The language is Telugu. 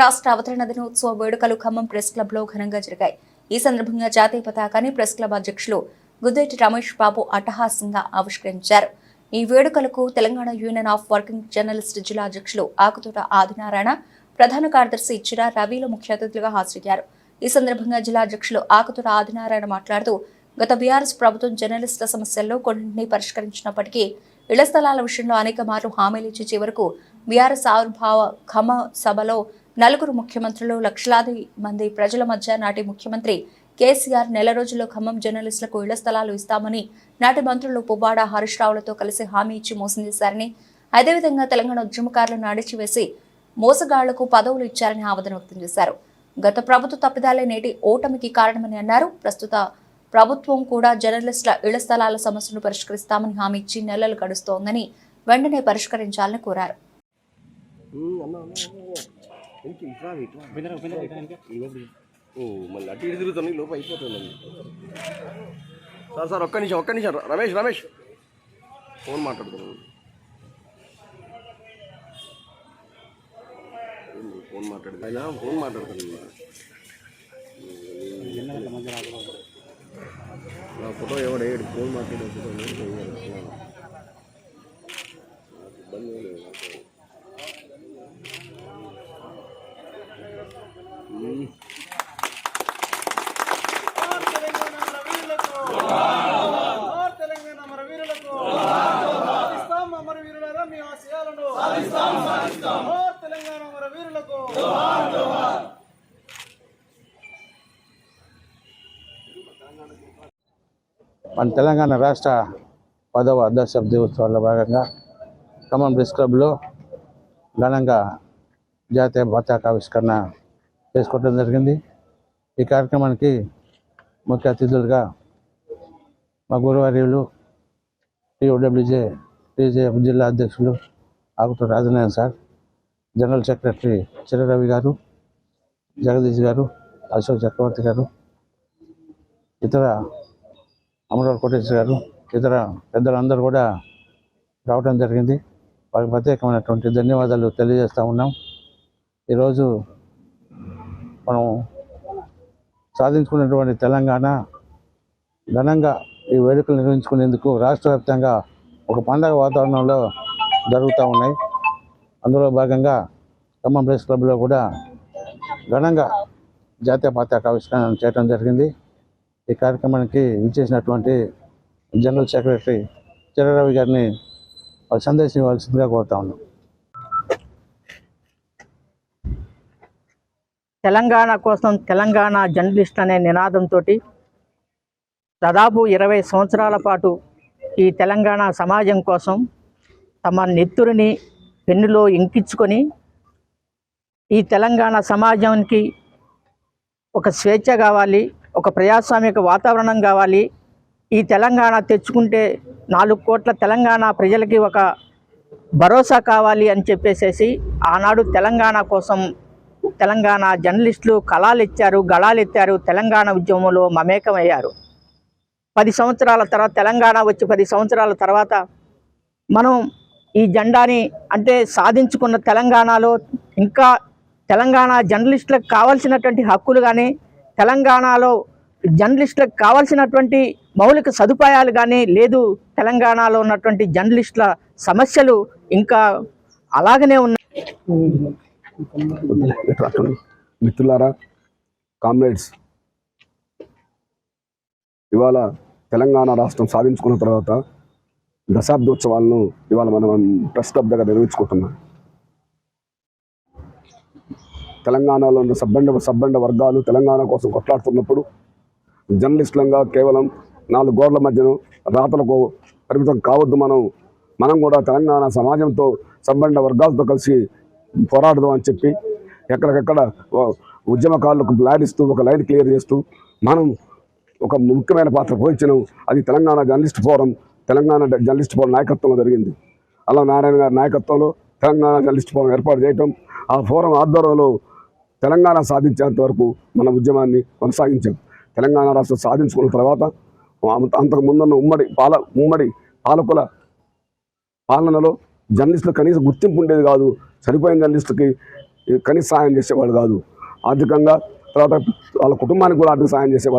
రాష్ట్ర అవతరణ దినోత్సవ వేడుకలు ఖమ్మం ప్రెస్ క్లబ్లో ఘనంగా జరిగాయి. ఈ సందర్భంగా జాతీయ పతాకాన్ని ప్రెస్ క్లబ్ అధ్యక్షులు గుద్దేటి రమేష్ బాబు అట్టహాసంగా ఆవిష్కరించారు. ఈ వేడుకలకు Telangana union of working journalist జిల్లా అధ్యక్షులు ఆకుతోట ఆదినారాయణ ప్రధాన కార్యదర్శి చిరా రవిలు ముఖ్య అతిథులుగా హాజరయ్యారు. ఈ సందర్భంగా జిల్లా అధ్యక్షులు ఆకుతోట ఆదినారాయణ మాట్లాడుతూ గత బీఆర్ఎస్ ప్రభుత్వం జర్నలిస్టుల సమస్యల్లో కొన్నింటిని పరిష్కరించినప్పటికీ ఇళ్ళ స్థలాల విషయంలో అనేక మార్లు హామీలు ఇచ్చి చివరకు బీఆర్ఎస్ ఆవిర్భావ ఖమ సభలో నలుగురు ముఖ్యమంత్రులు లక్షలాది మంది ప్రజల మధ్య నాటి ముఖ్యమంత్రి కేసీఆర్ నెల రోజుల్లో ఖమ్మం జర్నలిస్టులకు ఇళ్ళ స్థలాలు ఇస్తామని నాటి మంత్రులు పువ్వాడ హరీష్ రావులతో కలిసి హామీ ఇచ్చి మోసం చేశారని అదేవిధంగా తెలంగాణ ఉద్యమకారులను అడిచివేసి మోసగాళ్ళకు పదవులు ఇచ్చారని ఆవేదన వ్యక్తం చేశారు. గత ప్రభుత్వ తప్పిదాలే నేటి ఓటమికి కారణమని అన్నారు. ప్రస్తుత ప్రభుత్వం కూడా జర్నలిస్టుల ఇళ్ళ స్థలాల సమస్యను పరిష్కరిస్తామని హామీ ఇచ్చి నెలలు గడుస్తోందని వెంటనే పరిష్కరించాలని కోరారు. వెనక్కి ఇట్రా ఇట్రా ఓ మళ్ళీ అటు ఇటు తిరుగుతుంది లోపు అయిపోతుంది సార్ సార్ ఒక్క నిమిషం ఒక్క నిమిషం రమేష్ రమేష్. ఫోన్ మాట్లాడుతున్నాను. ఫోన్ మాట్లాడుతుంది ఆయన ఫోన్ మాట్లాడుతున్నాను. నా ఫోటో ఎవడు ఫోన్ మాట్లాడే మన తెలంగాణ రాష్ట్ర పదవ దశాబ్ది ఉత్సవాల్లో భాగంగా ఖమ్మం ప్రెస్ క్లబ్లో ఘనంగా జాతీయ పతాక ఆవిష్కరణ చేసుకోవడం జరిగింది. ఈ కార్యక్రమానికి ముఖ్య అతిథులుగా మా గురువార్యులు టీఓడబ్ల్యూజే టీజే జిల్లా అధ్యక్షులు Akuta Rajanarayana sir general secretary Chiraravi గారు జగదీష్ గారు అశోక్ చక్రవర్తి గారు ఇతర అమరావతి కోటేశ్వర గారు ఇతర పెద్దలందరూ కూడా రావడం జరిగింది. వారికి ప్రత్యేకమైనటువంటి ధన్యవాదాలు తెలియజేస్తూ ఉన్నాం. ఈరోజు మనం సాధించుకున్నటువంటి తెలంగాణ ఘనంగా ఈ వేడుకలు నిర్వహించుకునేందుకు రాష్ట్ర వ్యాప్తంగా ఒక పండగ వాతావరణంలో జరుగుతూ ఉన్నాయి. అందులో భాగంగా ఖమ్మం ప్రెస్ క్లబ్లో కూడా ఘనంగా జాతీయ పతాక ఆవిష్కరణ చేయడం జరిగింది. ఈ కార్యక్రమానికి విచ్చేసినటువంటి జనరల్ సెక్రటరీ చిరరవి గారిని వాళ్ళు సందేశం ఇవ్వాల్సిందిగా కోరుతా ఉన్నాం. తెలంగాణ కోసం తెలంగాణ జర్నలిస్ట్ అనే నినాదంతో దాదాపు ఇరవై సంవత్సరాల పాటు ఈ తెలంగాణ సమాజం కోసం తమ నెత్తురిని పెన్నులో ఇంకించుకొని ఈ తెలంగాణ సమాజానికి ఒక స్వేచ్ఛ కావాలి ఒక ప్రజాస్వామిక వాతావరణం కావాలి. ఈ తెలంగాణ తెచ్చుకుంటే నాలుగు కోట్ల తెలంగాణ ప్రజలకి ఒక భరోసా కావాలి అని చెప్పేసేసి ఆనాడు తెలంగాణ కోసం తెలంగాణ జర్నలిస్టులు కళాలు ఎత్తారు గళాలు ఎత్తారు తెలంగాణ ఉద్యమంలో మమేకమయ్యారు. పది సంవత్సరాల తర్వాత తెలంగాణ వచ్చి పది సంవత్సరాల తర్వాత మనం ఈ జెండాని అంటే సాధించుకున్న తెలంగాణలో ఇంకా తెలంగాణ జర్నలిస్టులకు కావాల్సినటువంటి హక్కులు కానీ తెలంగాణలో జర్నలిస్టులకు కావాల్సినటువంటి మౌలిక సదుపాయాలు కానీ లేదు. తెలంగాణలో ఉన్నటువంటి జర్నలిస్టుల సమస్యలు ఇంకా అలాగనే ఉన్నాయి. మిత్రులారా కామ్రేడ్స్ ఇవాళ తెలంగాణ రాష్ట్రం సాధించుకున్న తర్వాత దశాబ్దోత్సవాలను ఇవాళ మనం ప్రెస్ క్లబ్ దగ్గర నిర్వహించుకుంటున్నాం. తెలంగాణలో ఉన్న సబ్బండ సబ్బండ వర్గాలు తెలంగాణ కోసం కొట్లాడుతున్నప్పుడు జర్నలిస్టులంగా కేవలం నాలుగు గోడల మధ్యను రాతలకు పరిమితం కావద్దు మనం. మనం కూడా తెలంగాణ సమాజంతో సబ్బండ వర్గాలతో కలిసి పోరాడదాం అని చెప్పి ఎక్కడికక్కడ వ- ఉద్యమకారులకు లాడిస్తూ ఒక లైన్ క్లియర్ చేస్తూ మనం ఒక ముఖ్యమైన పాత్ర పోషించినాం. అది Telangana journalist forum Telangana journalist forum నాయకత్వంలో జరిగింది. అలా నారాయణ గారి నాయకత్వంలో తెలంగాణ జర్నలిస్ట్ ఫోరం ఏర్పాటు చేయటం ఆ ఫోరం ఆధ్వర్యంలో తెలంగాణ సాధించేంత వరకు మన ఉద్యమాన్ని కొనసాగించాం. తెలంగాణ రాష్ట్రం సాధించుకున్న తర్వాత అంత- అంతకు ముందున్న ఉమ్మడి పాల ఉమ్మడి పాలకుల పాలనలో జర్నలిస్టులు కనీసం గుర్తింపు ఉండేది కాదు చనిపోయిన జర్నలిస్టులకి కనీస సాయం చేసేవాళ్ళు కాదు. ఆర్థికంగా తర్వాత వాళ్ళ కుటుంబానికి కూడా ఆర్థిక సాయం చేసేవాళ్ళు